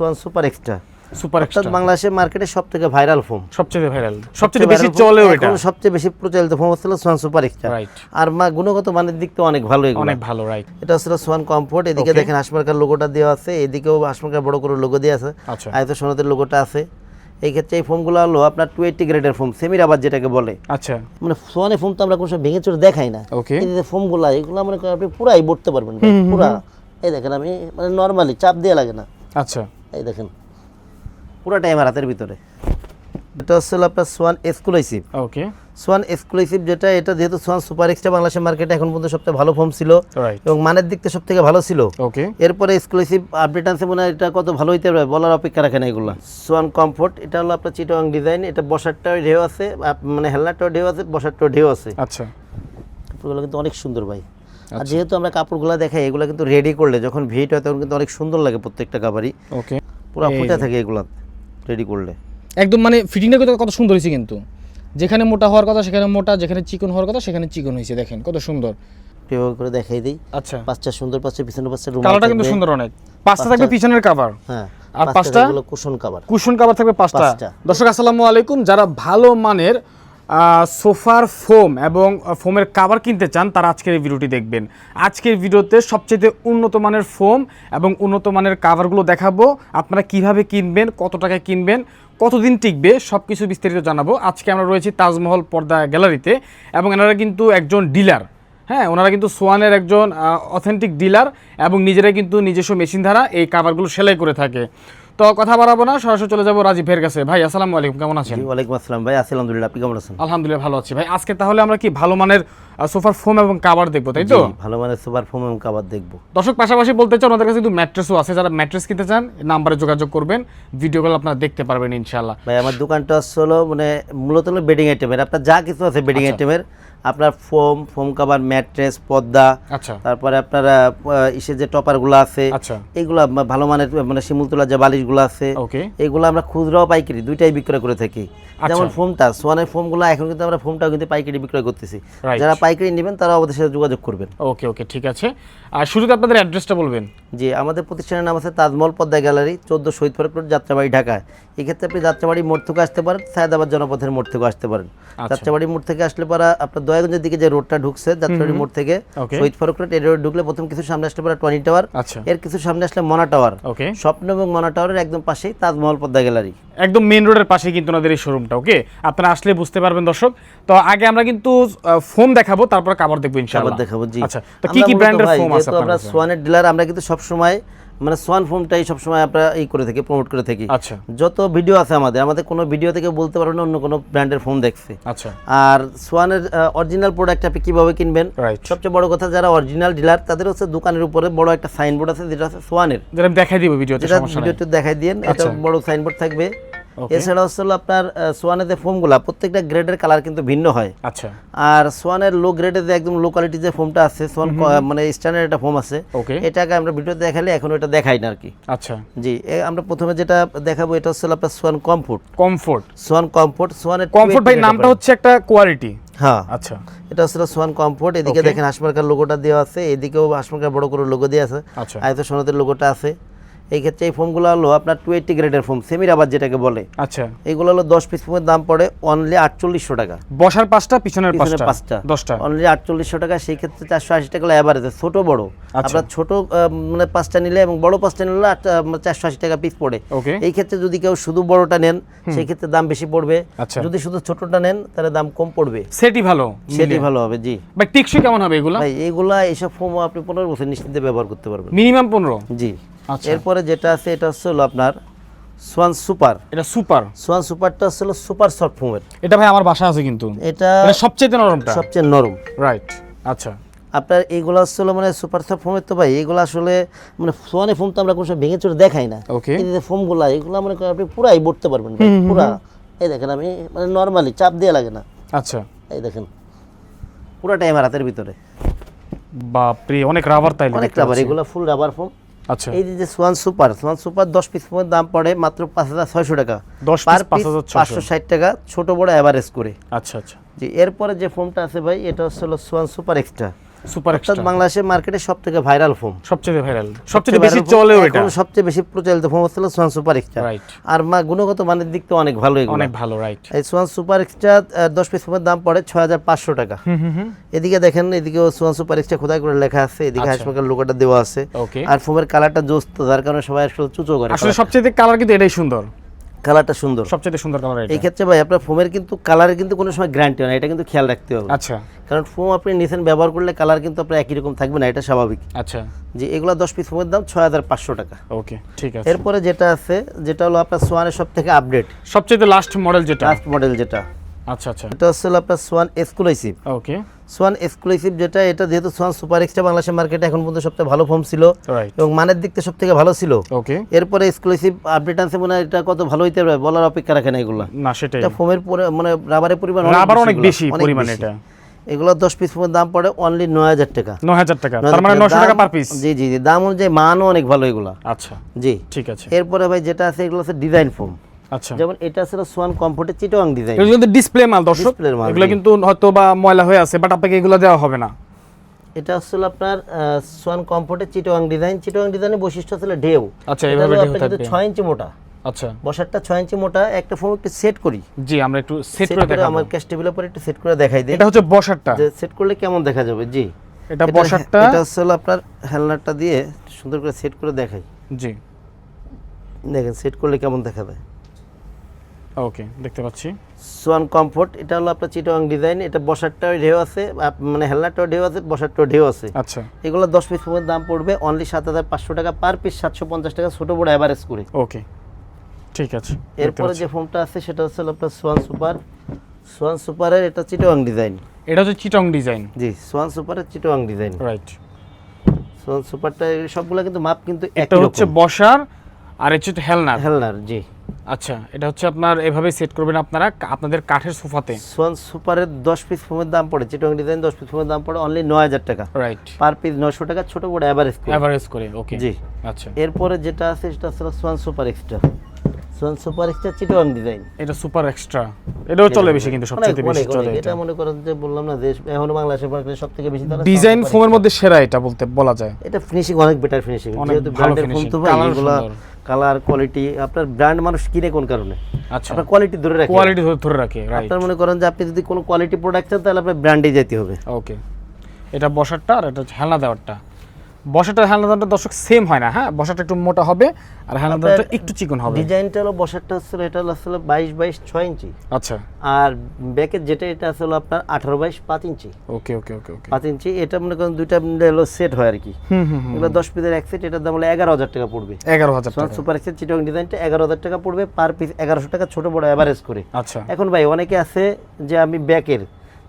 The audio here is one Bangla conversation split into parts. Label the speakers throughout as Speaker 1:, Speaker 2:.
Speaker 1: Swan super extra
Speaker 2: super extra
Speaker 1: বাংলাদেশের মার্কেটে সব থেকে ভাইরাল ফোম
Speaker 2: সবচেয়ে ভাইরাল সবচেয়ে বেশি চলেও এটা।
Speaker 1: সবচেয়ে বেশি প্রচলিত ফোম হচ্ছিল সোয়ান সুপার এক্সট্রা
Speaker 2: রাইট
Speaker 1: আর মা গুণগত মানের দিক তো অনেক ভালো এগুলো।
Speaker 2: অনেক ভালো রাইট
Speaker 1: এটা হচ্ছে সোয়ান কমফোর্ট এদিকে দেখেন হাসমার্কার লোগোটা দেওয়া আছে এদিকেও হাসমার্কার বড় করে লোগো দেওয়া আছে।
Speaker 2: আচ্ছা।
Speaker 1: আয়ত সনদের লোগোটা আছে। এই ক্ষেত্রে এই ফোমগুলো হলো আপনার টু এইটটি গ্রেডের ফোম সেমি রাবার যেটাকে বলে।
Speaker 2: আচ্ছা।
Speaker 1: মানে সোয়ানের ফোম তো আমরা কোনো সময় ভেঙে চড়ে দেখাই না।
Speaker 2: ওকে
Speaker 1: এই যে ফোমগুলো এগুলো মনে করেন আপনি পুরাই বলতে পারবেন। পুরা। এই দেখেন আমি মানে নর্মালি চাপ দেওয়া লাগে না।
Speaker 2: আচ্ছা।
Speaker 1: এই দেখেন। পুরোটাই আমার হাতের ভিতরে। এটা হচ্ছে আপনার Swan exclusive
Speaker 2: okay
Speaker 1: Swan exclusive যেটা এটা যেহেতু সোয়ান সুপার এক্সট্রা বাংলাদেশের মার্কেটে এখন পর্যন্ত সবচেয়ে ভালো ফোম ছিল এবং মানের দিক থেকে সব থেকে ভালো ছিল।
Speaker 2: ওকে
Speaker 1: এরপরে এক্সক্লুসিভ আপডেট আনছে মনে হয় এটা কত ভালো হইতে পারে বলার অপেক্ষা রাখে না এগুলো। সোয়ান কমফোর্ট এটা হলো আপনার চিটোয়াং ডিজাইন এটা বসারটাও ঢেউ আছে আপ- মানে হেলনাটাও ঢেউ আছে বসারটাও ঢেউ আছে।
Speaker 2: আচ্ছা।
Speaker 1: কিন্তু অনেক সুন্দর ভাই। আর যেহেতু আমরা কাপড়গুলো দেখাই এগুলো কিন্তু রেডি করলে যখন ভিট হয় তখন কিন্তু অনেক সুন্দর লাগে প্রত্যেকটা কাবারই
Speaker 2: ওকে
Speaker 1: পুরো ফুটে থাকে এগুলো রেডি করলে।
Speaker 3: একদম মানে ফিটিংটা কত কত সুন্দর হয়েছে কিন্তু। যেখানে মোটা হওয়ার কথা সেখানে মোটা যেখানে চিকন হওয়ার কথা সেখানে চিকন হয়েছে দেখেন কত সুন্দর।
Speaker 1: এভাবে করে দেখাই দিই।
Speaker 2: আচ্ছা।
Speaker 1: পাঁচটা সুন্দর পাঁচটা পিছনে পাঁচটা রুম
Speaker 2: কালারটা কিন্তু সুন্দর অনেক। পাঁচটা থাকবে পিছনের কাভার
Speaker 1: হ্যাঁ
Speaker 2: আর পাঁচটা?
Speaker 1: কুশন কাভার
Speaker 2: কুশন কাভার থাকবে পাঁচটা। দর্শক আসসালামু আলাইকুম। যারা ভালো মানের সোফার ফোম এবং ফোমের কাভার কিনতে চান, তারা আজকের এই ভিডিওটি দেখবেন। আজকের ভিডিওতে সবচেয়ে উন্নত মানের ফোম এবং উন্নত মানের কাভারগুলো দেখাবো। আপনারা কীভাবে কিনবেন, কত টাকায় কিনবেন, কতদিন টিকবে সব কিছু বিস্তারিত জানাব। আজকে আমরা রয়েছি তাজমহল পর্দা গ্যালারিতে এবং এনারা কিন্তু একজন ডিলার। হ্যাঁ ওনারা কিন্তু সোয়ানের একজন অথেন্টিক ডিলার এবং নিজেরাই কিন্তু নিজস্ব মেশিন দ্বারা এই কাভারগুলো সেলাই করে থাকে। তো কথা বাড়াবো না সরাসরি চলে যাব রাজীব ভাইয়ের কাছে। ভাই আসসালামু আলাইকুম কেমন আছেন?
Speaker 1: ওয়ালাইকুম আসসালাম। ভাই আলহামদুলিল্লাহ আপনি কেমন আছেন?
Speaker 2: আলহামদুলিল্লাহ ভালো আছি। ভাই আজকে তাহলে আমরা কি ভালো মানের সোফার ফোম এবং কাভার দেখব তাই তো?
Speaker 1: ভালো মানের সুপার ফোম এবং কাভার দেখব।
Speaker 2: দর্শক পাশাপাশি বলতে চান ওনাদের কাছে কিন্তু ম্যাট্রেসও আছে। যারা ম্যাট্রেস কিনতে চান নাম্বারে যোগাযোগ করবেন। ভিডিও ভিডিওগুলো আপনারা দেখতে পারবেন ইনশাল্লাহ
Speaker 1: ভাই আমার দোকানটা হলো মানে মূলত হলো বেডিং আইটেমের আপনার যা কিছু আছে বেডিং
Speaker 2: আচ্ছা।
Speaker 1: আইটেমের আপনার ফোম ফোম কাভার ম্যাট্রেস পর্দা
Speaker 2: আচ্ছা।
Speaker 1: তারপরে আপনার ইসের যে টপারগুলো আছে
Speaker 2: আচ্ছা।
Speaker 1: এইগুলো ভালো মানের মানে শিমুল তোলা যে বালিশগুলো আছে
Speaker 2: ওকে।
Speaker 1: এইগুলো আমরা খুচরাও পাইকারি দুইটাই বিক্রয় করে থাকি।
Speaker 2: আচ্ছা।
Speaker 1: যেমন ফোমটা সোয়ানের ফোমগুলো এখন কিন্তু আমরা ফোমটাও কিন্তু পাইকারি বিক্রয় করতেছি। যারা পাইকারি নেবেন তারা আমাদের সাথে যোগাযোগ করবেন।
Speaker 2: ওকে ওকে ঠিক আছে। আর শুরুতে আপনাদের অ্যাড্রেসটা বলবেন।
Speaker 1: যে আমাদের প্রতিষ্ঠানের নাম আছে তাজমহল পদ্মা গ্যালারি চোদ্দ শহীদ ফরক রোড যাত্রাবাড়ি ঢাকায় এক্ষেত্রে আপনি যাত্রাবাড়ি মোড় থেকে আসতে পারেন সায়দাবাদ জনপথের মোড় থেকে আসতে পারেন। যাত্রাবাড়ি মোড় থেকে আসলে পারা আপনার দয়াগঞ্জের দিকে যে রোডটা ঢুকছে যাত্রাবাড়ি মোড় থেকে শহীদ ফরক রোড এই রোড ঢুকলে প্রথম কিছু সামনে আসলে পারা টনি টাওয়ার
Speaker 2: আচ্ছা।
Speaker 1: এর কিছু সামনে আসলে মনা টাওয়ার।
Speaker 2: ওকে
Speaker 1: স্বপ্ন এবং মনা টাওয়ারের একদম পাশেই তাজমহল পদ্মা গ্যালারি।
Speaker 2: একদম মেন রোডের পাশে কিন্তু ওনাদের এই শোরুমটা ওকে আপনারা আসলে বুঝতে পারবেন দর্শক। তো আগে আমরা কিন্তু ফোম দেখাবো তারপর কাভার দেখব ইনশাআল্লাহ।
Speaker 1: দেখাবো জি।
Speaker 2: আচ্ছা তো কি কি ব্র্যান্ডের ফোম আছে আপনার
Speaker 1: সোয়ানের ডিলার আমরা কিন্তু সব সময় মানে সোয়ান ফর্মটাই সব সময় আমরা এই করে থাকি প্রমোট করে থাকি।
Speaker 2: আচ্ছা।
Speaker 1: যত ভিডিও আছে আমাদের আমাদের কোনো ভিডিও থেকে বলতে পারব না অন্য কোনো ব্র্যান্ডের ফোন দেখছে।
Speaker 2: আচ্ছা।
Speaker 1: আর সোয়ানের অরিজিনাল প্রোডাক্ট আপনি কীভাবে কিনবেন?
Speaker 2: রাইট
Speaker 1: সবচেয়ে বড় কথা যারা অরিজিনাল ডিলার তাদের হচ্ছে দোকানের উপরে বড় একটা সাইনবোর্ড আছে যেটা আছে সোয়ানের।
Speaker 2: যেটা দেখাই দিব ভিডিওতে
Speaker 1: যেটা
Speaker 2: সমস্যা নেই।
Speaker 1: ভিডিওতে দেখাই দিন এটা
Speaker 2: আচ্ছা।
Speaker 1: বড় সাইনবোর্ড থাকবে. এছাড়া হচ্ছে আপনার সোয়ানের যে ফোমগুলা প্রত্যেকটা গ্রেডের কালার কিন্তু ভিন্ন হয়।
Speaker 2: আচ্ছা।
Speaker 1: আর সোয়ানের লো গ্রেডের যে একদম লো কোয়ালিটির যে ফোমটা আছে সোয়ান মানে স্ট্যান্ডার্ড একটা ফোম আছে। এটাকে আমরা ভিডিওতে দেখালে এখন ওটা দেখাই না আর কি।
Speaker 2: আচ্ছা।
Speaker 1: জি আমরা প্রথমে যেটা দেখাবো এটা হচ্ছে আপনার Swan comfort
Speaker 2: comfort
Speaker 1: Swan comfort সোয়ানের
Speaker 2: comfort ভাই নামটা হচ্ছে একটা কোয়ালিটি
Speaker 1: হ্যাঁ।
Speaker 2: আচ্ছা।
Speaker 1: এটা হচ্ছে সোয়ান কমফোর্ট এদিকে. দেখেন হাসমার্কার লোগোটা দেওয়া আছে এদিকেও হাসমার্কার বড় করে লোগো দেওয়া আছে।
Speaker 2: আচ্ছা।
Speaker 1: আয়ত সনদের লোগোটা আছে। এই ক্ষেত্রে এই ফোমগুলো হলো আপনার টু এইটটি গ্রেডের ফোম সেমি রাবার যেটাকে বলে।
Speaker 2: আচ্ছা।
Speaker 1: এগুলো হলো দশ পিস ফোমের দাম পড়ে অনলি আটচল্লিশশো টাকা।
Speaker 2: বসার পাঁচটা পিছনের
Speaker 1: পিছনে
Speaker 2: পাঁচটা? দশটা?
Speaker 1: অনলি আটচল্লিশশো টাকা সেই ক্ষেত্রে চারশো আশি টাকা অ্যাভারেজ ছোট বড়।
Speaker 2: আচ্ছা।
Speaker 1: আপনার ছোট মানে পাঁচটা নিলে এবং বড় পাঁচটা নিলে চারশো আশি টাকা পিস পড়ে। এই ক্ষেত্রে যদি কেউ শুধু বড়টা নেন সেই ক্ষেত্রে দাম বেশি পড়বে।
Speaker 2: আচ্ছা।
Speaker 1: যদি শুধু ছোটটা নেন তাহলে দাম কম পড়বে।
Speaker 2: সেটি ভালো।
Speaker 1: সেটি ভালো হবে জি।
Speaker 2: ভাই টিকসই কেমন হবে এগুলা?
Speaker 1: ভাই এইগুলা এইসব ফোম আপনি পনেরো বছর নিশ্চিন্তে ব্যবহার করতে পারবেন।
Speaker 2: মিনিমাম পনেরো?
Speaker 1: জি। এরপরে যেটা আছে এটা হচ্ছে হলো আপনার সোয়ান সুপার
Speaker 2: এটা সুপার
Speaker 1: সোয়ান সুপারটা হচ্ছে হলো সুপার সফট ফোমের
Speaker 2: এটা ভাই আমার বাসা আছে কিন্তু।
Speaker 1: এটা
Speaker 2: সবচেয়ে নরমটা?
Speaker 1: সবচেয়ে নরম।
Speaker 2: রাইট আচ্ছা।
Speaker 1: আপনার এইগুলো হচ্ছে হলো মানে সুপার সফট ফোমের তো ভাই এগুলো আসলে মানে সোয়ানের ফোম তো আমরা কোনো সময় ভেঙে চড়ে দেখাই না।
Speaker 2: ওকে
Speaker 1: এই যে ফোমগুলো এগুলো মনে আপনি পুরাই বলতে পারবেন পুরা। এই দেখেন আমি মানে নর্মালি চাপ দেওয়া লাগে না।
Speaker 2: আচ্ছা।
Speaker 1: এই দেখেন পুরাটাই আমার হাতের ভিতরে।
Speaker 2: বাপরে অনেক রাবার তাইলে
Speaker 1: অনেক রাবার। এগুলো ফুল রাবার ফোম
Speaker 2: আচ্ছা।
Speaker 1: এই যে সোয়ান সুপার সোয়ান সুপার দশ পিস দাম পড়ে মাত্র পাঁচ হাজার ছয়শো টাকা।
Speaker 2: দশ
Speaker 1: পার
Speaker 2: পিস
Speaker 1: পাঁচশো ষাট টাকা ছোট বড় অ্যাভারেজ করে।
Speaker 2: আচ্ছা আচ্ছা।
Speaker 1: যে এরপরে যে ফোনটা আছে ভাই এটা হচ্ছে সোয়ান সুপার এক্সট্রা
Speaker 2: সুপার
Speaker 1: অর্থাৎ বাংলাদেশের মার্কেটে সব থেকে ভাইরাল ফোম
Speaker 2: সবচেয়ে ভাইরাল সবচেয়ে বেশি চলেও এটা।
Speaker 1: সবচেয়ে বেশি প্রচলিত ফোম হচ্ছে সোয়ান সুপার এক্সট্রা আর মা গুণগত মানের দিক তো অনেক ভালো এগুলো।
Speaker 2: অনেক ভালো রাইট
Speaker 1: এই সোয়ান সুপার এক্সট্রা দশ পিস ফোমের দাম পড়ে ছয় হাজার পাঁচশো টাকা। এদিকে দেখেন এদিকেও সোয়ান সুপার এক্সট্রা খোদাই করে লেখা আছে এদিকে
Speaker 2: আচ্ছা।
Speaker 1: হাসপাতাল লোকটা দেওয়া আছে। আর ফোমের কালারটা জোস্ত যার কারণে সবাই আসলে চুচো করে
Speaker 2: আসলে সবচেয়ে কালার কিন্তু এটাই সুন্দর।
Speaker 1: কালারটা সুন্দর।
Speaker 2: সবচেয়ে সুন্দর কালার
Speaker 1: এই ক্ষেত্রে ভাই আপনার ফোমের কিন্তু কালারের কিন্তু কোনো সময় গ্যারান্টি হয় না এটা কিন্তু খেয়াল রাখতে হবে।
Speaker 2: আচ্ছা।
Speaker 1: কারণ ফোম আপনি নিছেন ব্যবহার করলে কালার কিন্তু আপনার একই রকম থাকবে না এটা স্বাভাবিক।
Speaker 2: আচ্ছা।
Speaker 1: যে এগুলো দশ পিস ফোমের দাম ছয় হাজার পাঁচশো টাকা।
Speaker 2: ওকে ঠিক আছে।
Speaker 1: এরপরে যেটা আছে যেটা হলো আপনার সোয়ানের সব থেকে আপডেট
Speaker 2: সবচেয়ে লাস্ট মডেল যেটা?
Speaker 1: লাস্ট মডেল যেটা।
Speaker 2: আচ্ছা আচ্ছা।
Speaker 1: এটা হচ্ছে আপনার Swan exclusive
Speaker 2: okay.
Speaker 1: Swan exclusive যেটা এটা যেহেতু সোয়ান সুপার এক্সট্রা বাংলাদেশের মার্কেটে এখন পর্যন্ত সবথেকে ভালো ফোম ছিল এবং মানের দিক থেকে সব থেকে ভালো ছিল।
Speaker 2: ওকে
Speaker 1: এরপরে এক্সক্লুসিভ আপডেট আনছে মনে হয় এটা কত ভালো হইতে পারে বলার অপেক্ষা রাখে না এগুলো।
Speaker 2: না সেটাই।
Speaker 1: এটা ফোমের পরে মানে রাবারের পরিমাণ
Speaker 2: রাবার অনেক বেশি পরিমাণ এটা।
Speaker 1: এগুলো দশ পিস ফোমের দাম পড়ে অনলি নয় হাজার টাকা।
Speaker 2: নয় হাজার টাকা তার মানে নশো টাকা পার পিস
Speaker 1: জি জি জি দাম অনুযায়ী মানও অনেক ভালো এগুলা।
Speaker 2: আচ্ছা।
Speaker 1: জি।
Speaker 2: ঠিক আছে।
Speaker 1: এরপরে ভাই যেটা আছে এগুলো আছে ডিজাইন ফোম
Speaker 2: আচ্ছা।
Speaker 1: যেমন এটা ছিল সোয়ান কমফোর্টের চিটোয়াং ডিজাইন
Speaker 2: এগুলো কিন্তু ডিসপ্লে মাল দর্শক। এগুলো কিন্তু হয়তো বা ময়লা হয়ে আছে বাট আপনাকে এগুলো দেওয়া হবে না।
Speaker 1: এটা হচ্ছিল আপনার সোয়ান কমফোর্টের চিটোয়াং ডিজাইন চিটোয়াং ডিজাইনের বৈশিষ্ট্য ছিল ঢেউ।
Speaker 2: আচ্ছা, এভাবে ঢেউ থাকবে।
Speaker 1: ছয় ইঞ্চি মোটা।
Speaker 2: আচ্ছা।
Speaker 1: বসারটা ছয় ইঞ্চি মোটা একটা ফোম একটু সেট করি।
Speaker 2: জি আমরা একটু সেট করে দেখাবো।
Speaker 1: আমার ক্যাশ টেবিলের উপর একটু সেট করে দেখাই দিই।
Speaker 2: এটা হচ্ছে বসারটা।
Speaker 1: যে সেট করলে কেমন দেখা যাবে? জি।
Speaker 2: এটা বসারটা।
Speaker 1: এটা হলো আপনার হেলনারটা দিয়ে সুন্দর করে সেট করে দেখাই।
Speaker 2: জি।
Speaker 1: দেখেন সেট করলে কেমন দেখা যায়?
Speaker 2: ওকে দেখতে পাচ্ছি।
Speaker 1: সোয়ান কমফোর্ট এটা হলো আপনার চিটোয়াং ডিজাইন এটা বসারটাও ঢেউ আছে মানে হেলনারটাও ঢেউ আছে বসারটাও ঢেউ আছে।
Speaker 2: আচ্ছা।
Speaker 1: এগুলো দশ পিস ফোমের দাম পড়বে অনলি সাত হাজার পাঁচশো টাকা পার পিস সাতশো পঞ্চাশ টাকা ছোটো বড় অ্যাভারেজ করে।
Speaker 2: ওকে ঠিক আছে
Speaker 1: এরপরে যে ফোমটা আছে সেটা হচ্ছে আপনার সোয়ান সুপার সোয়ান সুপারের এটা চিটোয়াং ডিজাইন
Speaker 2: এটা হচ্ছে চিটং ডিজাইন
Speaker 1: জি সোয়ান সুপারের চিটোয়াং ডিজাইন
Speaker 2: রাইট
Speaker 1: সোয়ান সুপারটা সবগুলো কিন্তু মাপ কিন্তু একই
Speaker 2: হচ্ছে বসার আর হচ্ছে হেলনার।
Speaker 1: হেলনার জি।
Speaker 2: আচ্ছা এটা হচ্ছে আপনার এভাবে সেট করবেন আপনারা আপনাদের কাঠের সোফাতে।
Speaker 1: সোয়ান সুপারের দশ পিস ফোমের দাম পড়ে চিটং ডিজাইন দশ পিস ফোমের দাম পড়ে অনলি নয় হাজার টাকা।
Speaker 2: রাইট
Speaker 1: পার পিস নয়শো টাকা ছোট বড় অ্যাভারেজ করে।
Speaker 2: এভারেজ করে ওকে
Speaker 1: জি।
Speaker 2: আচ্ছা।
Speaker 1: এরপরে যেটা আছে সেটা হচ্ছে Swan super extra Swan super extra Chittagong design
Speaker 2: এটা সুপার এক্সট্রা এটাও চলে বেশি কিন্তু সবচেয়ে বেশি চলে এটা
Speaker 1: মনে করেন যে বললাম না যে এখনও বাংলাদেশের মার্কেটে সব থেকে বেশি তারা
Speaker 2: ডিজাইন ফোমের মধ্যে সেরা এটা বলতে বলা যায়।
Speaker 1: এটা ফিনিশিং অনেক বেটার ফিনিশিং যেহেতু ব্র্যান্ডের
Speaker 2: finishing,
Speaker 1: তো ভাই এগুলা কালার কোয়ালিটি আপনার ব্র্যান্ড মানুষ কিনে কোন কারণে?
Speaker 2: আচ্ছা।
Speaker 1: আপনার কোয়ালিটি ধরে রাখে।
Speaker 2: কোয়ালিটি ধরে রাখে
Speaker 1: আপনার মনে করেন যে আপনি যদি কোনো কোয়ালিটি প্রোডাক্ট চান তাহলে আপনার ব্র্যান্ডে যেতে হবে।
Speaker 2: ওকে এটা বসারটা আর এটা হেলনা দেওয়ারটা। বসাটা হেলনা দেওয়ারটা দর্শক সেম হয় না হ্যাঁ? বসাটা একটু মোটা হবে আর দেওয়ারটা একটু চিকন হবে।
Speaker 1: ডিজাইনটা হলো বসারটা হচ্ছে এটা আসলে বাইশ বাইশ ছয় ইঞ্চি।
Speaker 2: আচ্ছা।
Speaker 1: আর ব্যাকের যেটা এটা আছে হলো আপনার আঠারো বাইশ পাঁচ ইঞ্চি।
Speaker 2: ওকে ওকে ওকে ওকে
Speaker 1: পাঁচ ইঞ্চি এটা মনে করেন দুইটা হলো সেট হয় আর কি
Speaker 2: হুম হুম
Speaker 1: এগুলো দশ পিসের এক সেট এটার দাম হলো এগারো হাজার টাকা পড়বে।
Speaker 2: এগারো হাজার টাকা।
Speaker 1: সুপার এক্সেল চিটং ডিজাইনটা এগারো হাজার টাকা পড়বে পার পিস এগারোশো টাকা ছোট বড় অ্যাভারেজ করে।
Speaker 2: আচ্ছা।
Speaker 1: এখন ভাই অনেকে আছে যে আমি ব্যাকের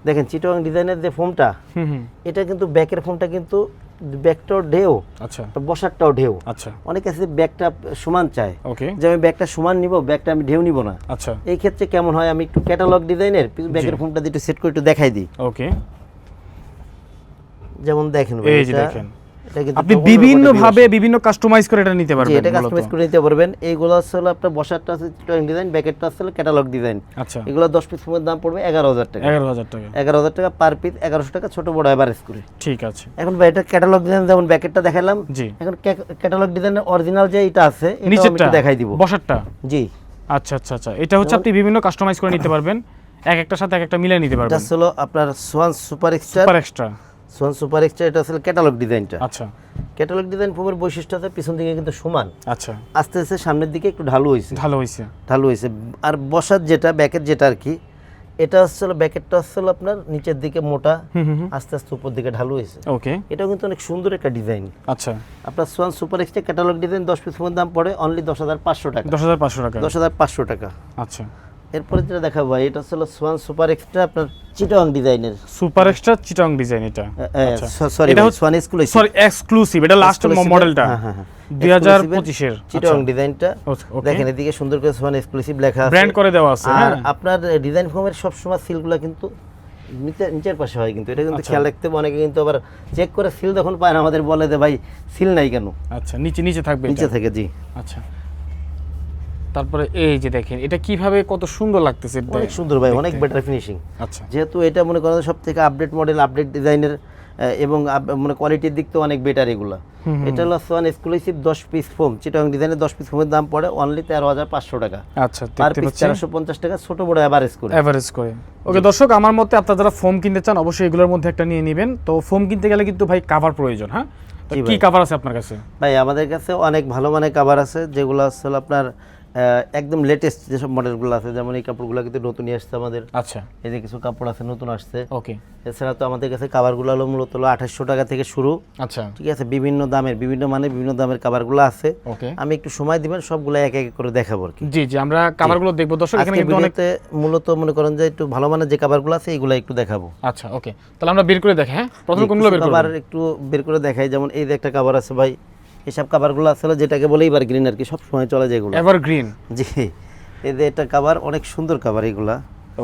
Speaker 1: দেখেন চিটং ডিজাইনের যে ফোমটা
Speaker 2: হুম হুম।
Speaker 1: এটা কিন্তু ব্যাকের ফোমটা কিন্তু ব্যাকটাও ঢেউ।
Speaker 2: আচ্ছা।
Speaker 1: বসারটাও ঢেউ।
Speaker 2: আচ্ছা।
Speaker 1: অনেকে আছে ব্যাগটা সমান চায়।
Speaker 2: ওকে।
Speaker 1: যে আমি ব্যাগটা সমান নিব ব্যাগটা আমি ঢেউ নিব না।
Speaker 2: আচ্ছা।
Speaker 1: এই ক্ষেত্রে কেমন হয় আমি একটু ক্যাটালগ ডিজাইনের ব্যাগের ফোনটা দিয়ে একটু সেট করে একটু দেখাই দিই।
Speaker 2: ওকে।
Speaker 1: যেমন দেখেন
Speaker 2: এই দেখেন।
Speaker 1: এটা
Speaker 2: আপনি বিভিন্ন ভাবে বিভিন্ন কাস্টমাইজ করে এটা নিতে পারবেন
Speaker 1: এটা কাস্টমাইজ করে নিতে পারবেন। এইগুলো আসলে আপনার বসারটা আছে চিটং ডিজাইন ব্যাকেটটা আসলে ক্যাটালগ ডিজাইন
Speaker 2: আচ্ছা।
Speaker 1: এগুলো দশ পিস ফোমের দাম পড়বে এগারো হাজার টাকা।
Speaker 2: এগারো হাজার টাকা।
Speaker 1: এগারো হাজার টাকা পার পিস এগারোশো টাকা ছোট বড় অ্যাভারেজ করে।
Speaker 2: ঠিক আছে।
Speaker 1: এখন ভাই এটা ক্যাটালগ ডিজাইন যেমন ব্যাকেটটা দেখালাম
Speaker 2: জি।
Speaker 1: এখন ক্যাটালগ ডিজাইনের অরিজিনাল যে এটা আছে এটা আমি দেখাই দিব।
Speaker 2: বসারটা?
Speaker 1: জি।
Speaker 2: আচ্ছা আচ্ছা আচ্ছা। এটা হচ্ছে আপনি বিভিন্ন কাস্টমাইজ করে নিতে পারবেন। এক একটার সাথে এক একটা মিলিয়ে নিতে
Speaker 1: এটা
Speaker 2: পারবেন
Speaker 1: হলো আপনার Swan super extra
Speaker 2: super extra
Speaker 1: Swan super extra এটা আসলে ক্যাটালগ ডিজাইনটা
Speaker 2: আচ্ছা।
Speaker 1: ক্যাটালগ ডিজাইন ফোমের বৈশিষ্ট্য আছে পিছন দিকে কিন্তু সমান।
Speaker 2: আচ্ছা।
Speaker 1: আস্তে আস্তে সামনের দিকে একটু ঢালু হয়েছে
Speaker 2: ভালো হয়েছে
Speaker 1: ঢালু হয়েছে আর বসার যেটা ব্যাকের যেটা আর কি এটা হচ্ছে ব্যাকেটটা হচ্ছে আপনার নিচের দিকে মোটা আস্তে আস্তে উপর দিকে ঢালু হয়েছে
Speaker 2: ওকে
Speaker 1: এটাও কিন্তু অনেক সুন্দর একটা ডিজাইন
Speaker 2: আচ্ছা।
Speaker 1: আপনার Swan super extra catalogue design দশ পিস দাম পড়ে অনলি দশ হাজার পাঁচশো টাকা।
Speaker 2: দশ হাজার পাঁচশো টাকা।
Speaker 1: দশ হাজার পাঁচশো টাকা।
Speaker 2: আচ্ছা।
Speaker 1: এরপরে যেটা দেখাবো ভাই এটা হচ্ছে হলো সোয়ান সুপার এক্সট্রা আপনার চিটং ডিজাইনের
Speaker 2: সুপার এক্সট্রা চিটং ডিজাইন এটা। আচ্ছা।
Speaker 1: সরি
Speaker 2: এটা
Speaker 1: সোয়ান স্কুল
Speaker 2: সরি এক্সক্লুসিভ এটা লাস্ট মডেলটা
Speaker 1: হ্যাঁ হ্যাঁ হ্যাঁ।
Speaker 2: দুই হাজার পঁচিশের।
Speaker 1: চিটং ডিজাইনটা দেখেন এদিকে সুন্দর করে সোয়ান এক্সক্লুসিভ লেখা আছে।
Speaker 2: ব্র্যান্ড করে দেওয়া আছে
Speaker 1: আর
Speaker 2: হ্যাঁ।
Speaker 1: আপনার ডিজাইন ফর্মের সবসময় সিলগুলো কিন্তু নিচে নিচের পাশে হয় কিন্তু এটা কিন্তু
Speaker 2: আচ্ছা।
Speaker 1: খেয়াল রাখতে হবে। অনেকে কিন্তু আবার চেক করে সিল যখন পায় না আমাদের বলে যে ভাই সিল নাই কেন?
Speaker 2: আচ্ছা নিচে নিচে থাকবে
Speaker 1: নিচে থেকে জি।
Speaker 2: আচ্ছা। তারপরে এই যে দেখেন এটা কীভাবে কত সুন্দর লাগতেছে
Speaker 1: অনেক সুন্দর ভাই অনেক বেটার ফিনিশিং
Speaker 2: আচ্ছা।
Speaker 1: যেহেতু এটা মনে করেন সব থেকে আপডেট মডেল আপডেট ডিজাইনের এবং মানে কোয়ালিটির দিক তো অনেক বেটার এগুলা। এটা হলো সোয়ান এক্সক্লুসিভ দশ পিস ফোম চিটাং ডিজাইনের দশ পিস ফোমের দাম পড়ে অনলি তেরো হাজার পাঁচশো টাকা।
Speaker 2: আচ্ছা
Speaker 1: পার পিস
Speaker 2: পাচ্ছি
Speaker 1: তেরোশো পঞ্চাশ টাকা ছোট বড় অ্যাভারেজ করে।
Speaker 2: অ্যাভারেজ করে। ওকে দর্শক আমার মতে আপনারা যারা ফোম কিনতে চান অবশ্যই এগুলোর মধ্যে একটা নিয়ে নেবেন। তো ফোম কিনতে গেলে কিন্তু ভাই কাভার প্রয়োজন হ্যাঁ? কি। কাভার আছে আপনার কাছে?
Speaker 1: ভাই আমাদের কাছে অনেক ভালো মানের কাভার আছে যেগুলো আসলে আপনার একদম লেটেস্ট যেসব মডেলগুলো আছে যেমন এই কাপড়গুলো কিন্তু নতুনই আসছে আমাদের।
Speaker 2: আচ্ছা।
Speaker 1: এই যে কিছু কাপড় আছে নতুন আসছে।
Speaker 2: ওকে
Speaker 1: এছাড়া তো আমাদের কাছে কাভারগুলো হলো মূলত হলো আঠাশশো টাকা থেকে শুরু।
Speaker 2: আচ্ছা।
Speaker 1: ঠিক আছে? বিভিন্ন দামের বিভিন্ন মানে বিভিন্ন দামের কাভারগুলো আছে।
Speaker 2: ওকে
Speaker 1: আমি একটু সময় দিবেন সবগুলো এক এক করে দেখাবো আর কি।
Speaker 2: জি জি আমরা কাভারগুলো দেখব। দর্শক এখানে কিন্তু অনেক
Speaker 1: মূলত মনে করেন যে একটু ভালো মানের যে কাভারগুলো আছে এইগুলো একটু দেখাবো।
Speaker 2: আচ্ছা ওকে তাহলে আমরা বের করে দেখি হ্যাঁ? প্রথমে কোনগুলো বের করব?
Speaker 1: একটু বের করে দেখাই। যেমন এই যে একটা কাভার আছে ভাই এসব কাভারগুলো আসলে যেটাকে বলে এবার গ্রিন আর কি সব সময় চলে যায় এগুলো
Speaker 2: এভারগ্রিন
Speaker 1: জি এই যে একটা কাভার অনেক সুন্দর কাভার এগুলা।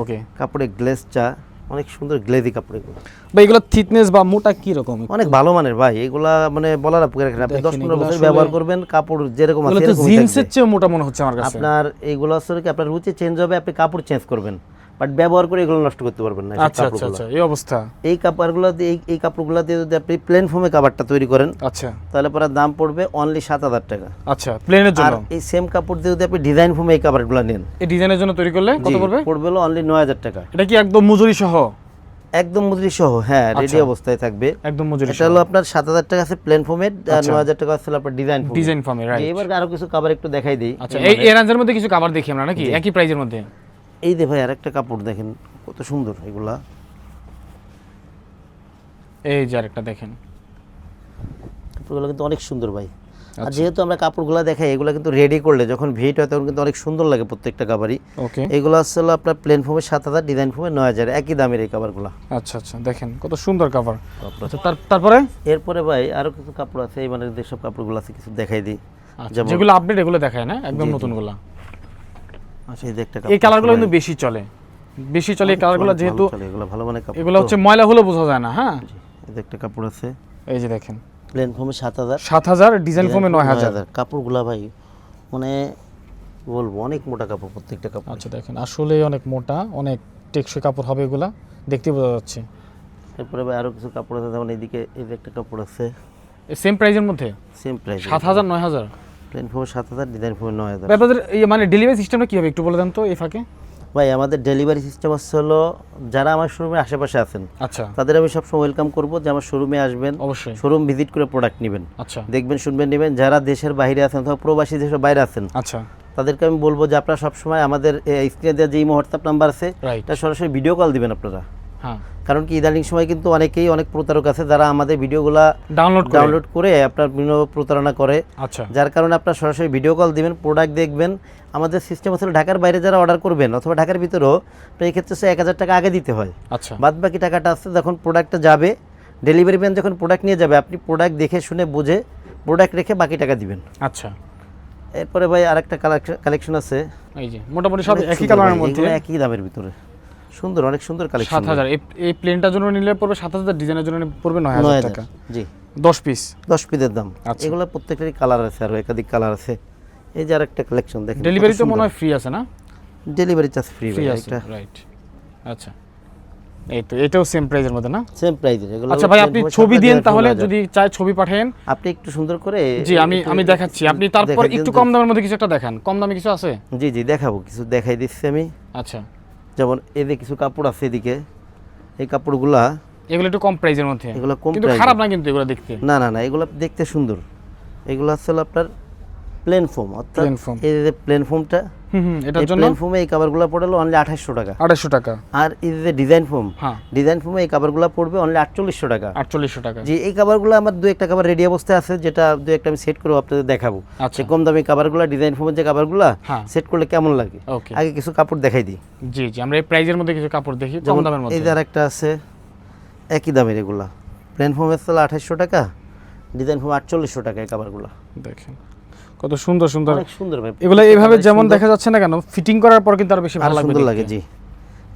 Speaker 2: ওকে
Speaker 1: কাপড়ের গ্লেজটা অনেক সুন্দর গ্লেজি কাপড় এগুলো।
Speaker 2: ভাই এগুলো থিকনেস বা মোটা কি রকম?
Speaker 1: অনেক ভালো মানের ভাই এগুলা মানে বলার অপেক্ষা রাখেন আপনি দশ
Speaker 2: দেখেন,
Speaker 1: পনেরো
Speaker 2: এগুলো
Speaker 1: বছর ব্যবহার করবেন কাপড় যেরকম আছে
Speaker 2: এগুলো জিন্সের। চেয়ে মোটা মনে হচ্ছে আমার কাছে।
Speaker 1: আপনার এইগুলো আসলে কি আপনার রুচি চেঞ্জ হবে আপনি কাপড় চেঞ্জ করবেন। বাট ব্যবহার করে এগুলো নষ্ট করতে পারবেন না
Speaker 2: আচ্ছা আচ্ছা আচ্ছা এই অবস্থা।
Speaker 1: এই কাপড়গুলো দিয়ে এই- কাপড়গুলো দিয়ে যদি আপনি প্লেন ফোমে কাভারটা তৈরি করেন
Speaker 2: আচ্ছা।
Speaker 1: তাহলে পরে দাম পড়বে অনলি সাত হাজার টাকা।
Speaker 2: আচ্ছা প্লেনের
Speaker 1: আর
Speaker 2: জন্য?
Speaker 1: এই সেম কাপড় দিয়ে যদি আপনি ডিজাইন ফোমে এই কাভারগুলো নেন।
Speaker 2: এই ডিজাইনের জন্য তৈরি করলে কত পড়বে?
Speaker 1: পড়বে অনলি নয় হাজার টাকা।
Speaker 2: এটা কি একদম মজুরি সহ?
Speaker 1: একদম মুদ্রি সহ হ্যাঁ রেডি
Speaker 2: আচ্ছা।
Speaker 1: অবস্থায় থাকবে।
Speaker 2: একদম মজুরি
Speaker 1: এটা হলো আপনার সাত হাজার টাকা আছে প্লেন ফোমের আর নয় হাজার টাকা আছে আপনার ডিজাইন ফোম
Speaker 2: ডিজাইন ফর্মে রাইট
Speaker 1: এবার আরও কিছু কাভার একটু দেখাই দিই।
Speaker 2: আচ্ছা এই এই রেঞ্জের মধ্যে কিছু কাভার দেখি আমরা নাকি? একই প্রাইজের মধ্যে?
Speaker 1: এই দে ভাই আরেকটা কাপড় দেখেন কত সুন্দর এগুলা।
Speaker 2: এই যে আরেকটা দেখেন।
Speaker 1: কাপড়গুলো কিন্তু অনেক সুন্দর ভাই।
Speaker 2: আচ্ছা।
Speaker 1: আর যেহেতু আমরা কাপড়গুলো দেখাই এগুলো কিন্তু রেডি করলে যখন ভিট হয় তখন কিন্তু অনেক সুন্দর লাগে প্রত্যেকটা কাভারই
Speaker 2: ওকে।
Speaker 1: এগুলো আসলে আপনার প্লেন ফোমের সাত হাজার ডিজাইন ফোমের নয় হাজার একই দামের এই কাভারগুলো
Speaker 2: আচ্ছা আচ্ছা দেখেন কত সুন্দর কাভার আচ্ছা তারপরে?
Speaker 1: এরপরে ভাই আরও কিছু কাপড় আছে এই মানে যেসব কাপড়গুলো আছে কিছু দেখাই দিই।
Speaker 2: আচ্ছা, যেগুলো আপডেট এগুলো দেখায় না? একদম নতুনগুলো।
Speaker 1: আচ্ছা এই একটা
Speaker 2: এই কালারগুলো কিন্তু বেশি চলে। বেশি চলে এই কালারগুলো যেহেতু
Speaker 1: এগুলো ভালো মানে কাপড়।
Speaker 2: এগুলো হচ্ছে ময়লা হলে বোঝা যায় না হ্যাঁ?
Speaker 1: এই যে একটা কাপড় আছে।
Speaker 2: এই যে দেখেন।
Speaker 1: প্লেন হাজার।
Speaker 2: সাত হাজার ডিজাইন ফর্মে নয় হাজার।
Speaker 1: কাপড়গুলা ভাই মানে বলব অনেক মোটা কাপড় প্রত্যেকটা কাপড়।
Speaker 2: আচ্ছা দেখেন আসলে অনেক মোটা অনেক টেকসই কাপড় হবে এগুলা দেখতে বোঝা যাচ্ছে।
Speaker 1: এরপরে ভাই আরও কিছু কাপড় আছে যেমন এইদিকে এই যে একটা কাপড় আছে।
Speaker 2: সেম প্রাইজের মধ্যে?
Speaker 1: সেম প্রাইস
Speaker 2: সাত হাজার নয় হাজার?
Speaker 1: প্লেন ফোমের সাত হাজার ডিজাইন ফোমের নয় হাজার।
Speaker 2: ব্যাপারের এই মানে ডেলিভারি সিস্টেমটা কি হবে? একটু বলে দেন তো এই ফাঁকে।
Speaker 1: ভাই আমাদের ডেলিভারি সিস্টেম হচ্ছে হলো যারা আমার শোরুমের আশেপাশে আছেন
Speaker 2: আচ্ছা।
Speaker 1: তাদের আমি সবসময় ওয়েলকাম করব যে আমার শোরুমে আসবেন
Speaker 2: অবশ্যই।
Speaker 1: শোরুম ভিজিট করে প্রোডাক্ট নেবেন।
Speaker 2: আচ্ছা।
Speaker 1: দেখবেন শুনবেন নেবেন যারা দেশের বাইরে আছেন অথবা প্রবাসী দেশের বাইরে আছেন
Speaker 2: আচ্ছা।
Speaker 1: তাদেরকে আমি বলব যে আপনারা সবসময় আমাদের স্ক্রিনে দেওয়া যেই হোয়াটসঅ্যাপ নাম্বার আছে এটা সরাসরি ভিডিও কল দিবেন আপনারা। কারণ কি ইদানিং সময় কিন্তু অনেকেই অনেক প্রতারক আছে যারা আমাদের ভিডিওগুলা
Speaker 2: ডাউনলোড করে।
Speaker 1: ডাউনলোড করে আপনার বিভিন্ন প্রতারণা করে।
Speaker 2: আচ্ছা।
Speaker 1: যার কারণে আপনার সরাসরি ভিডিও কল দিবেন প্রোডাক্ট দেখবেন। আমাদের সিস্টেম আসলে ঢাকার বাইরে যারা অর্ডার করবেন অথবা ঢাকার ভিতরেও এই ক্ষেত্রে সে এক হাজার টাকা আগে দিতে হয়।
Speaker 2: আচ্ছা।
Speaker 1: বাদ বাকি টাকাটা আসছে যখন প্রোডাক্টটা যাবে ডেলিভারি ম্যান যখন প্রোডাক্ট নিয়ে যাবে আপনি প্রোডাক্ট দেখে শুনে বুঝে প্রোডাক্ট রেখে বাকি টাকা দিবেন।
Speaker 2: আচ্ছা।
Speaker 1: এরপরে ভাই আরেকটা কালেকশন আছে।
Speaker 2: এই যে মোটামুটি সব একই কালারের মধ্যে।
Speaker 1: একই দামের ভিতরে। সুন্দর অনেক সুন্দর কালেকশন
Speaker 2: সাত হাজার। এই প্লেনটার জন্য নিলে পড়বে সাত হাজার ডিজাইনের জন্য পড়বে নয় হাজার টাকা।
Speaker 1: জি।
Speaker 2: দশ পিস
Speaker 1: দশ পিসের দাম।
Speaker 2: আচ্ছা।
Speaker 1: এগুলো প্রত্যেকটারই কালার আছে আর একাধিক কালার আছে। এই যে আরেকটা কালেকশন দেখেন
Speaker 2: ডেলিভারি তো মনে হয় ফ্রি আছে না?
Speaker 1: ডেলিভারি চার্জ ফ্রি
Speaker 2: ফ্রি আছে রাইট আচ্ছা। এই তো এটাও সেম প্রাইজের মধ্যে না?
Speaker 1: সেম প্রাইজের এগুলো
Speaker 2: আচ্ছা ভাই আপনি ছবি দিন তাহলে যদি চাই ছবি পাঠেন।
Speaker 1: আপনি একটু সুন্দর করে
Speaker 2: জি আমি আমি দেখাচ্ছি। আপনি তারপর একটু কম দামের মধ্যে কিছু একটা দেখান। কম দামে কিছু আছে?
Speaker 1: জি জি দেখাবো কিছু দেখাই দিচ্ছি আমি।
Speaker 2: আচ্ছা।
Speaker 1: যেমন এদিকে কিছু কাপড় আছে এদিকে এই কাপড়গুলা
Speaker 2: এগুলো একটু কম প্রাইজের মধ্যে।
Speaker 1: এগুলো কম
Speaker 2: কিন্তু খারাপ না কিন্তু এগুলো দেখতে।
Speaker 1: না না না এগুলো দেখতে সুন্দর। এগুলো আসলে আপনার প্লেন ফোম অর্থাৎ। এই যে প্লেন ফোমটা
Speaker 2: হুম এটার জন্য?
Speaker 1: প্লেন ফোমে এই কাপড়গুলো পড়ল অনলি আঠাশশো টাকা।
Speaker 2: আড়াইশো টাকা।
Speaker 1: আর এই যে ডিজাইন ফোম
Speaker 2: হ্যাঁ।
Speaker 1: ডিজাইন ফোমে এই কাপড়গুলো পড়বে অনলি আটচল্লিশশো টাকা।
Speaker 2: আটচল্লিশশো টাকা।
Speaker 1: যে এই কাভারগুলো আমার দু একটা কাভার রেডি অবস্থায় আছে যেটা দু একটা আমি সেট করে আপনাদের দেখাবো।
Speaker 2: আচ্ছা।
Speaker 1: কম দামি কাভারগুলো ডিজাইন ফোমের যে কাভারগুলো
Speaker 2: হ্যাঁ।
Speaker 1: সেট করলে কেমন লাগে? আগে কিছু কাপড় দেখাই দিই।
Speaker 2: জি জি আমরা এই প্রাইজের মধ্যে কিছু কাপড় দেখি কম
Speaker 1: যেমন
Speaker 2: দামের
Speaker 1: এই যে একটা আছে একই দামের এগুলা। প্লেন ফোমের তাহলে আঠাশশো টাকা ডিজাইন ফোম আটচল্লিশশো টাকা এই কাভারগুলো
Speaker 2: দেখেন। কত সুন্দর সুন্দর।
Speaker 1: অনেক সুন্দর ভাই।
Speaker 2: এগুলো এইভাবে যেমন দেখা যাচ্ছে না কেন ফিটিং করার পর কিন্তু আরও বেশি ভালো লাগবে
Speaker 1: সুন্দর লাগে জি।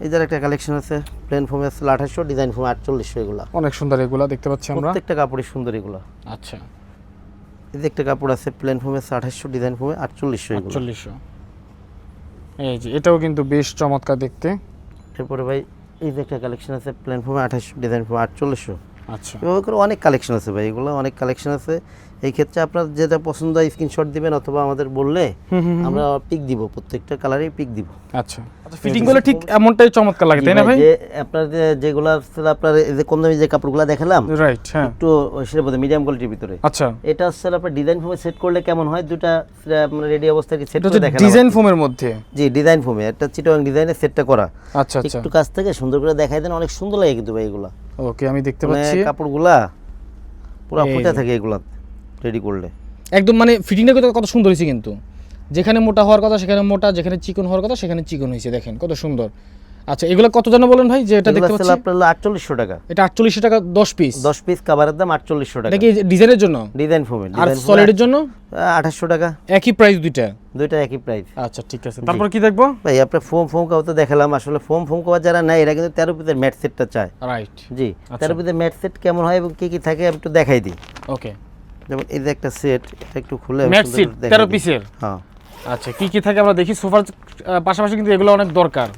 Speaker 1: এই যে একটা কালেকশন আছে প্লেন ফোমের তাহলে আঠাশশো ডিজাইন ফোম আটচল্লিশশো এগুলা।
Speaker 2: অনেক সুন্দর এগুলা দেখতে পাচ্ছি আমরা।
Speaker 1: প্রত্যেকটা কাপড়ই সুন্দর এগুলা।
Speaker 2: আচ্ছা।
Speaker 1: এই যে একটা কাপড় আছে প্লেন ফোমের আঠাশশো ডিজাইন ফোমে আটচল্লিশশো এগুলো।
Speaker 2: আটচল্লিশশো। এই যে এটাও কিন্তু বেশ চমৎকার দেখতে।
Speaker 1: এরপরে ভাই এই যে একটা কালেকশন আছে প্লেন ফোমে আঠাশশো ডিজাইন ফোমে আটচল্লিশশো।
Speaker 2: আচ্ছা।
Speaker 1: এভাবে করে অনেক কালেকশন আছে ভাই এগুলো অনেক কালেকশন আছে। এই ক্ষেত্রে আপনার যেটা পছন্দ হয় স্ক্রিনশট দিবেন অথবা আমাদের বললে আমরা পিক দিব প্রত্যেকটা কালারই পিক দিব।
Speaker 2: আচ্ছা। আচ্ছা ফিটিংগুলো ঠিক এমনটাই চমৎকার লাগে তাই না ভাই
Speaker 1: যে আপনার যে যেগুলো আপনার এই যে কম দামি যে কাপড়গুলো দেখালাম
Speaker 2: রাইট হ্যাঁ।
Speaker 1: একটু সেটা বলতে মিডিয়াম কোয়ালিটির ভিতরে।
Speaker 2: আচ্ছা।
Speaker 1: এটা হচ্ছে আপনার ডিজাইন ফোমে সেট করলে কেমন হয়? দুটা আপনার রেডি অবস্থায় সেট করে দেখালাম
Speaker 2: ডিজাইন ফোমের মধ্যে?
Speaker 1: জি ডিজাইন ফোমে একটা চিটোয়াং ডিজাইনের সেটটা করা।
Speaker 2: আচ্ছা আচ্ছা।
Speaker 1: একটু কাছ থেকে সুন্দর করে দেখাই দেন অনেক সুন্দর লাগে কিন্তু ভাই এগুলা।
Speaker 2: ওকে আমি দেখতে
Speaker 1: মানে
Speaker 2: পাচ্ছি।
Speaker 1: কাপড়গুলা পুরো ফুটে থাকে এগুলা রেডি করলে।
Speaker 3: একদম মানে ফিটিংটা কত কত সুন্দর হয়েছে কিন্তু। যেখানে মোটা হওয়ার কথা সেখানে মোটা যেখানে চিকন হওয়ার কথা সেখানে চিকন হয়েছে দেখেন কত সুন্দর। আচ্ছা এগুলো কত জানো বলেন ভাই? যে এটা দেখতে পাচ্ছি।
Speaker 1: আপনার আটচল্লিশশো টাকা।
Speaker 3: এটা আটচল্লিশশো টাকা দশ পিস
Speaker 1: দশ পিস কাভারের দাম আটচল্লিশশো টাকা।
Speaker 3: এটা কি ডিজাইনের জন্য?
Speaker 1: ডিজাইন ফোমে
Speaker 3: আর সলিডের জন্য?
Speaker 1: আঠাশশো টাকা।
Speaker 3: একই প্রাইস দুইটা?
Speaker 1: দুইটা একই প্রাইস
Speaker 2: আচ্ছা ঠিক আছে। তারপর কি দেখব?
Speaker 1: ভাই আপনার ফোম ফোম কাউ তো দেখালাম। আসলে ফোম ফোম কভার যারা নেয় এরা কিন্তু তেরো পিসের ম্যাট সেটটা চায়।
Speaker 3: রাইট
Speaker 1: জি তেরো পিসের ম্যাট সেট কেমন হয় এবং কি কি থাকে আমি একটু দেখাই দিই।
Speaker 2: ওকে
Speaker 1: যেমন এই যে একটা সেট এটা একটু খুলে
Speaker 2: ম্যাট সিট
Speaker 1: করে দেখাই
Speaker 2: তেরো পিসের
Speaker 1: হ্যাঁ।
Speaker 2: আচ্ছা কি কি থাকে আমরা দেখি? সোফার পাশাপাশি কিন্তু এগুলো অনেক দরকার।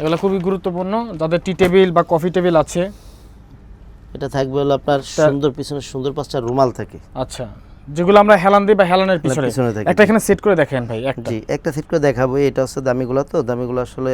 Speaker 2: এগুলো খুবই গুরুত্বপূর্ণ। যাদের টি টেবিল বা কফি টেবিল আছে।
Speaker 1: এটা থাকবে হলো আপনার সুন্দর পিছনে সুন্দর পাঁচটা রুমাল থাকে।
Speaker 2: আচ্ছা। যেগুলো আমরা হেলান দিই বা হেলানের পিছনে। একটা এখানে সেট করে দেখেন ভাই একটা।
Speaker 1: জি একটা সেট করে দেখাবো। এটা হচ্ছে দামিগুলো তো। দামিগুলো আসলে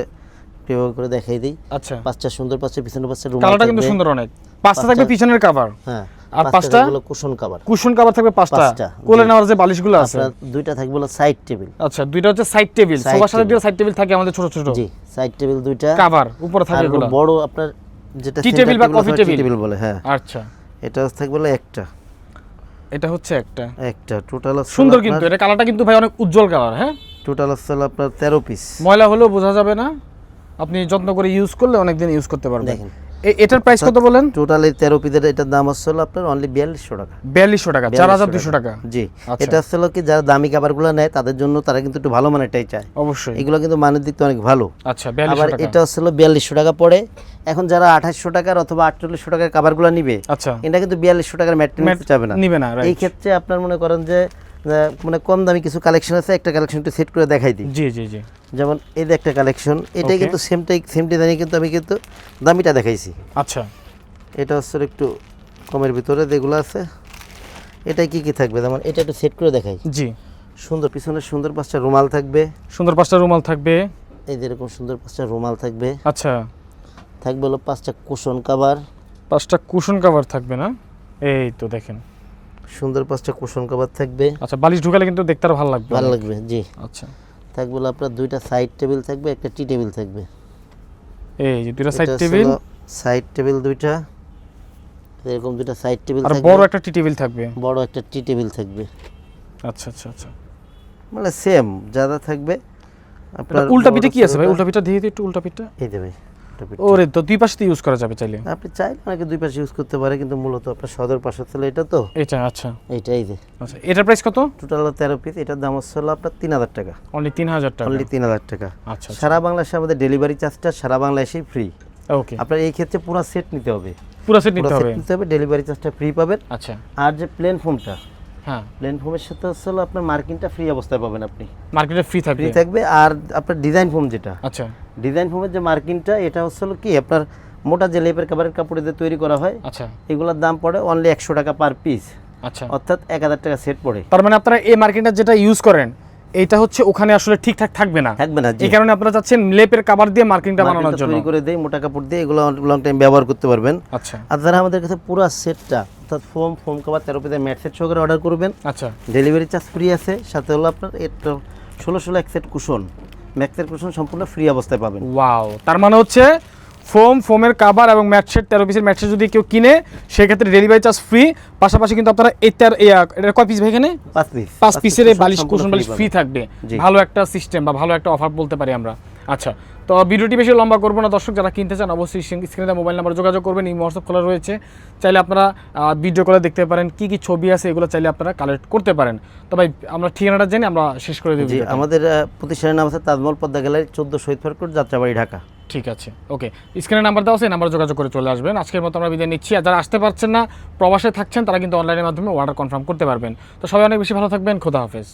Speaker 1: কীভাবে করে দেখাই দিই।
Speaker 2: আচ্ছা।
Speaker 1: পাঁচটা সুন্দর পাঁচটা পিছনে পাঁচটা রুমাল
Speaker 2: কালারটা কিন্তু সুন্দর অনেক। পাঁচটা থাকবে পিছনের কাভার
Speaker 1: হ্যাঁ
Speaker 2: আর পাঁচটা?
Speaker 1: হলো কুশন কভার
Speaker 2: কুশন কাভার থাকবে পাঁচটা। কোলে নেওয়ার যে বালিশগুলো আছে।
Speaker 1: দুইটা থাকবে হলো সাইড টেবিল
Speaker 2: আচ্ছা দুইটা হচ্ছে সাইড টেবিল সাথে সাইড টেবিল থাকে আমাদের ছোট ছোট।
Speaker 1: জি সাইড টেবিল দুইটা।
Speaker 2: কাভার উপরে থাকে এগুলো।
Speaker 1: বড় আপনার যেটা center
Speaker 2: table বা
Speaker 1: table?
Speaker 2: table
Speaker 1: বলে হ্যাঁ।
Speaker 2: আচ্ছা।
Speaker 1: এটা থাকবে হলো একটা।
Speaker 2: এটা হচ্ছে একটা।
Speaker 1: একটা টোটাল
Speaker 2: সুন্দর কিন্তু এটা কালারটা কিন্তু ভাই অনেক উজ্জ্বল কালার হ্যাঁ?
Speaker 1: টোটাল হচ্ছে আপনার তেরো পিস
Speaker 2: ময়লা হলেও বোঝা যাবে না। আপনি যত্ন করে ইউজ করলে অনেকদিন ইউজ করতে পারবেন।
Speaker 1: দেখেন।
Speaker 2: এটার প্রাইস কত বলেন?
Speaker 1: টোটাল তেরো পিসের এটার দাম হলো আপনার অনলি বিয়াল্লিশশো টাকা।
Speaker 2: বিয়াল্লিশশো টাকা চার হাজার
Speaker 1: 4200
Speaker 2: দুশো টাকা।
Speaker 1: জি
Speaker 2: আচ্ছা।
Speaker 1: এটা হলো কি যারা দামি কাপড়গুলো নেয় তাদের জন্য তারা কিন্তু একটু ভালো মানেরটাই চায়।
Speaker 2: অবশ্যই।
Speaker 1: এগুলো কিন্তু মানের দিক থেকে অনেক ভালো।
Speaker 2: আচ্ছা
Speaker 1: আবার এটা হলো বিয়াল্লিশশো টাকা পড়ে। এখন যারা আঠাশশো টাকার অথবা আটচল্লিশশো টাকার কাভারগুলো নিবে
Speaker 2: আচ্ছা।
Speaker 1: এটা কিন্তু বিয়াল্লিশশো টাকার ম্যাট
Speaker 2: Mat-
Speaker 1: যাবে না।
Speaker 2: নিবে না,
Speaker 1: এই ক্ষেত্রে আপনার মনে করেন যে মানে কম দামি কিছু কালেকশন আছে একটা কালেকশন একটু সেট করে দেখাই দিই।
Speaker 2: জি জি জি।
Speaker 1: যেমন এই একটা কালেকশন এটাই. কিন্তু সেমটাই সেম ডিজাইনে কিন্তু আমি কিন্তু দামিটা দেখাইছি।
Speaker 2: আচ্ছা।
Speaker 1: এটা হচ্ছে একটু কমের ভিতরে যেগুলো আছে এটাই কি কি থাকবে? যেমন এটা একটু সেট করে দেখাই।
Speaker 2: জি।
Speaker 1: সুন্দর পিছনে সুন্দর পাঁচটা রুমাল থাকবে।
Speaker 2: সুন্দর পাঁচটা রুমাল থাকবে।
Speaker 1: এই যে এরকম সুন্দর পাঁচটা রুমাল থাকবে।
Speaker 2: আচ্ছা।
Speaker 1: থাকবে হলো পাঁচটা কুশন কাভার
Speaker 2: পাঁচটা কুশন কাভার থাকবে না? এই তো দেখেন।
Speaker 1: সুন্দর পাঁচটা কুশন কাভার থাকবে।
Speaker 2: আচ্ছা বালিশ ঢুকালে কিন্তু দেখতে আরও ভালো লাগবে
Speaker 1: ভালো লাগবে জি।
Speaker 2: আচ্ছা।
Speaker 1: থাকবে আপনার দুইটা সাইড টেবিল থাকবে একটা টি টেবিল থাকবে।
Speaker 2: এই যে দুইটা সাইড টেবিল
Speaker 1: সাইড টেবিল দুইটা। এরকম দুইটা সাইড টেবিল
Speaker 2: আর
Speaker 1: থাকবে।
Speaker 2: বড় একটা টি টেবিল থাকবে।
Speaker 1: বড় একটা টি টেবিল থাকবে।
Speaker 2: আচ্ছা আচ্ছা আচ্ছা।
Speaker 1: মানে সেম যারা থাকবে
Speaker 2: এটা উল্টা পিঠে কি আছে ভাই? উল্টা পিঠা দিয়ে দিই একটু উল্টা পিঠটা।
Speaker 1: এই যে ভাই।
Speaker 2: ওরে তো দুই পাশে ইউজ করা যাবে চাইলে।
Speaker 1: আপনি চাইলে অনেকে দুই পাশে ইউজ করতে পারে কিন্তু মূলত আপনার সদর পাশে ছিল এটা তো।
Speaker 2: এটা আচ্ছা।
Speaker 1: এইটা এই যে।
Speaker 2: আচ্ছা এটার প্রাইস কত?
Speaker 1: টোটাল তেরো পিস এটার দাম হচ্ছে হলো আপনার তিন হাজার টাকা।
Speaker 2: অনলি তিন হাজার টাকা।
Speaker 1: অনলি তিন হাজার টাকা।
Speaker 2: আচ্ছা
Speaker 1: সারা বাংলাদেশে আমাদের ডেলিভারি চার্জটা সারা বাংলাদেশেই ফ্রি
Speaker 2: ওকে
Speaker 1: আপনার এই ক্ষেত্রে পুরো সেট নিতে হবে।
Speaker 2: পুরো সেট নিতে
Speaker 1: সেট
Speaker 2: হবে।
Speaker 1: নিতে হবে ডেলিভারি চার্জটা ফ্রি পাবেন।
Speaker 2: আচ্ছা।
Speaker 1: আর যে প্লেন ফোমটা
Speaker 2: হ্যাঁ।
Speaker 1: প্লেন ফোমের সাথে হলো আপনার মার্কিংটা ফ্রি অবস্থায় পাবেন আপনি।
Speaker 2: মার্কেটে ফ্রি থাকবে?
Speaker 1: ফ্রি থাকবে আর আপনার ডিজাইন ফোম যেটা।
Speaker 2: আচ্ছা।
Speaker 1: ডিজাইন ফোমের যে মার্কিংটা এটা হচ্ছে কি আপনার মোটা যে লেপের কাপড়ের কাপড়ে দিয়ে তৈরি করা হয়
Speaker 2: আচ্ছা।
Speaker 1: এগুলোর দাম পড়ে অনলি একশো টাকা পার পিস
Speaker 2: আচ্ছা।
Speaker 1: অর্থাৎ এক হাজার টাকা সেট পড়ে।
Speaker 2: তার মানে আপনারা এই মার্কেটটা যেটা ইউজ করেন এইটা হচ্ছে ওখানে আসলে ঠিকঠাক থাকবে না?
Speaker 1: থাকবে না
Speaker 2: এই কারণে আপনারা চাচ্ছেন লেপের কাভার দিয়ে মার্কিংটা বানানোর জন্য।
Speaker 1: তৈরি করে দেয় মোটা কাপড় দিয়ে এগুলো লং টাইম ব্যবহার করতে পারবেন।
Speaker 2: আচ্ছা।
Speaker 1: আর যারা আমাদের কাছে পুরো সেটটা অর্থাৎ ফোম ফোম কভার তেরো পিসের ম্যাট সেট সহকারে অর্ডার করবেন।
Speaker 2: আচ্ছা।
Speaker 1: ডেলিভারি চার্জ ফ্রি আছে। সাথে হলো আপনার এটা ষোলো ষোলো এক সেট কুশন ম্যাক্সের কুশন সম্পূর্ণ ফ্রি অবস্থায় পাবেন।
Speaker 2: ওয়াও তার মানে হচ্ছে ফোম ফোমের কাভার এবং ম্যাটশেট তেরো পিসের ম্যাটশেট যদি কেউ কিনে সেক্ষেত্রে ডেলিভারি চার্জ ফ্রি পাশাপাশি কিন্তু আপনারা এটার এটা কয় পিস ভাই এখানে?
Speaker 1: পাঁচ পিস
Speaker 2: পাঁচ পিসের বালিশ কুশন বালিশ ফ্রি থাকবে। ভালো একটা সিস্টেম বা ভালো একটা অফার বলতে পারি আমরা। আচ্ছা। তো ভিডিওটি বেশি লম্বা করব না। দর্শক যারা কিনতে চান অবশ্যই স্ক্রিনে মোবাইল নাম্বার যোগাযোগ করবেন। এই হোয়াটসঅ্যাপ খোলা রয়েছে। চাইলে আপনারা ভিডিও কলে দেখতে পারেন কি কি ছবি আছে এগুলো চাইলে আপনারা কালেক্ট করতে পারেন। তো ভাই আমরা ঠিকানাটা জেনে আমরা শেষ করে দেবো
Speaker 1: আমাদের প্রতিষ্ঠানের নাম আছে তাজমহল পদ্মা গ্যালারি চোদ্দ শহীদ ফারকুট যাত্রাবাড়ি ঢাকা।
Speaker 2: ঠিক আছে ওকে স্ক্রিনে নাম্বার দেওয়া আছে নাম্বার যোগাযোগ করে চলে আসবেন। আজকের মতো আমরা বিদায় নিচ্ছি। আর যারা আসতে পারছেন না প্রবাসে থাকছেন তারা কিন্তু অনলাইনের মাধ্যমে অর্ডার কনফার্ম করতে পারবেন। তো সবাই অনেক বেশি ভালো থাকবেন। খোদা হাফেজ।